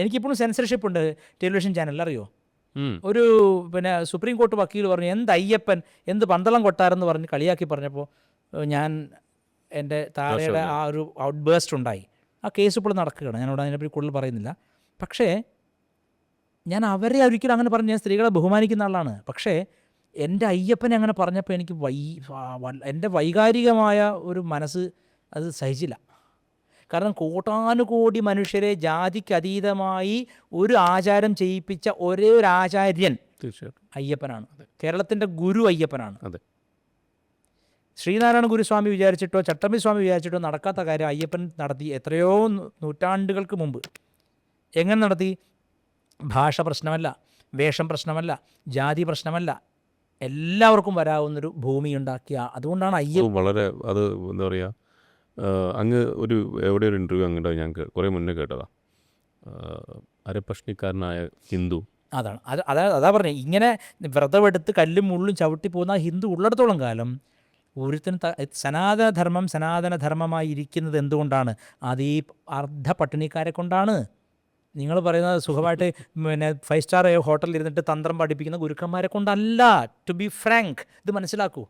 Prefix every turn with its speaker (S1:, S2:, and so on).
S1: എനിക്കിപ്പോഴും സെൻസർഷിപ്പ് ഉണ്ട് ടെലിവിഷൻ ചാനലിൽ അറിയോ? ഒരു പിന്നെ സുപ്രീം കോർട്ട് വക്കീൽ പറഞ്ഞു എന്ത് അയ്യപ്പൻ എന്ത് പന്തളം കൊട്ടാരെന്ന് പറഞ്ഞ് കളിയാക്കി പറഞ്ഞപ്പോൾ ഞാൻ എന്റെ താരയുടെ ആ ഒരു ഔട്ട് ബേസ്റ്റ് ഉണ്ടായി. ആ കേസ് ഇപ്പോൾ നടക്കുകയാണ്. ഞാനിവിടെ അതിനെപ്പറ്റി കൂടുതൽ പറയുന്നില്ല. പക്ഷേ ഞാൻ അവരെ ഒരിക്കലും അങ്ങനെ പറഞ്ഞു ഞാൻ സ്ത്രീകളെ ബഹുമാനിക്കുന്ന ആളാണ്. പക്ഷേ എന്റെ അയ്യപ്പനെ അങ്ങനെ പറഞ്ഞപ്പോൾ എനിക്ക് വൈ എന്റെ വൈകാരികമായ ഒരു മനസ്സ് അത് സഹിച്ചില്ല. കാരണം കോടാനുകോടി മനുഷ്യരെ ജാതിക്ക് അതീതമായി ഒരു ആചാരം ചെയ്യിപ്പിച്ച ഒരേ ഒരു ആചാര്യൻ
S2: തീർച്ചയായിട്ടും.
S1: അയ്യപ്പനാണ്. കേരളത്തിന്റെ ഗുരു അയ്യപ്പനാണ്.
S2: അതെ.
S1: ശ്രീനാരായണ ഗുരുസ്വാമി വിചാരിച്ചിട്ടോ ചട്ടമ്പി സ്വാമി വിചാരിച്ചിട്ടോ നടക്കാത്ത കാര്യം അയ്യപ്പൻ നടത്തി എത്രയോ നൂറ്റാണ്ടുകൾക്ക് മുമ്പ്. എങ്ങനെ നടത്തി? ഭാഷ പ്രശ്നമല്ല വേഷം പ്രശ്നമല്ല ജാതി പ്രശ്നമല്ല എല്ലാവർക്കും വരാവുന്നൊരു ഭൂമി ഉണ്ടാക്കിയ അതുകൊണ്ടാണ്
S2: അയ്യപ്പൻ വളരെ അത് എന്താ പറയുക അങ്ങ് ഒരു എവിടെ ഒരു ഇന്റർവ്യൂ അങ്ങോട്ട് ഞാൻ കുറേ മുന്നേ കേട്ടതാ. ആഹ് അരപ്രശ്നിക്കാരനായ ഹിന്ദു.
S1: അതാണ്. അത് അതാ അതാ പറഞ്ഞത് ഇങ്ങനെ വ്രതമെടുത്ത് കല്ലും മുള്ളും ചവിട്ടി പോകുന്ന ഹിന്ദു ഉള്ളിടത്തോളം കാലം ഒരുത്തിന് സനാതനധർമ്മം സനാതനധർമ്മമായി ഇരിക്കുന്നത് എന്തുകൊണ്ടാണ്? അത് ഈ അർദ്ധ പട്ടിണിക്കാരെ കൊണ്ടാണ്. നിങ്ങൾ പറയുന്നത് സുഖമായിട്ട് പിന്നെ ഫൈവ് സ്റ്റാർ ഹോട്ടലിൽ ഇരുന്നിട്ട് തന്ത്രം പഠിപ്പിക്കുന്ന ഗുരുക്കന്മാരെ കൊണ്ടല്ല. ടു ബി ഫ്രാങ്ക് ഇത് മനസ്സിലാക്കൂ.